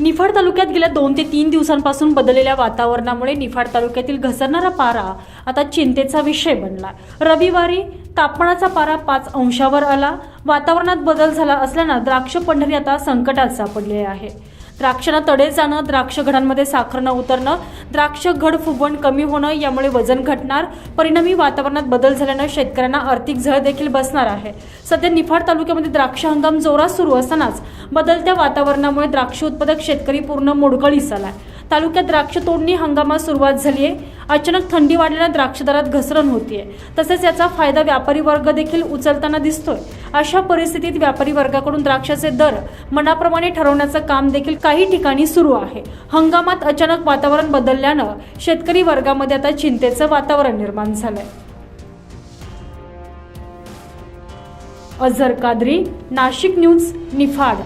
निफाड तालुक्यात गेल्या दोन ते तीन दिवसांपासून बदललेल्या वातावरणामुळे निफाड तालुक्यातील घसरणारा पारा आता चिंतेचा विषय बनला. रविवारी तापमानाचा पारा पाच अंशावर आला. वातावरणात बदल झाला असल्यानं द्राक्ष पंढरी आता संकटात सापडले आहे. द्राक्षांना तडे जाणं द्राक्ष घडांमध्ये साखर न उतरणं द्राक्ष घड फुगवण कमी होणं यामुळे वजन घटणार परिणामी वातावरणात बदल झाल्यानं शेतकऱ्यांना आर्थिक झळ देखील बसणार आहे. सध्या निफाड तालुक्यामध्ये द्राक्ष हंगाम जोरात सुरू असतानाच बदलत्या वातावरणामुळे द्राक्ष उत्पादक शेतकरी पूर्ण मोडकळीस आला तालुक्यात द्राक्ष तोडणी हंगामात सुरुवात झाली आहे अचानक थंडी वाढल्यानं द्राक्ष दरात घसरण होतीये. तसेच याचा फायदा व्यापारी वर्ग देखील उचलताना दिसतोय. अशा परिस्थितीत व्यापारी वर्गाकडून द्राक्षाचे दर मनाप्रमाणे ठरवण्याचं काम देखील काही ठिकाणी सुरू आहे. हंगामात अचानक वातावरण बदलल्यानं शेतकरी वर्गामध्ये आता चिंतेचं वातावरण निर्माण झालंय. अझर कादरी नाशिक न्यूज निफाड.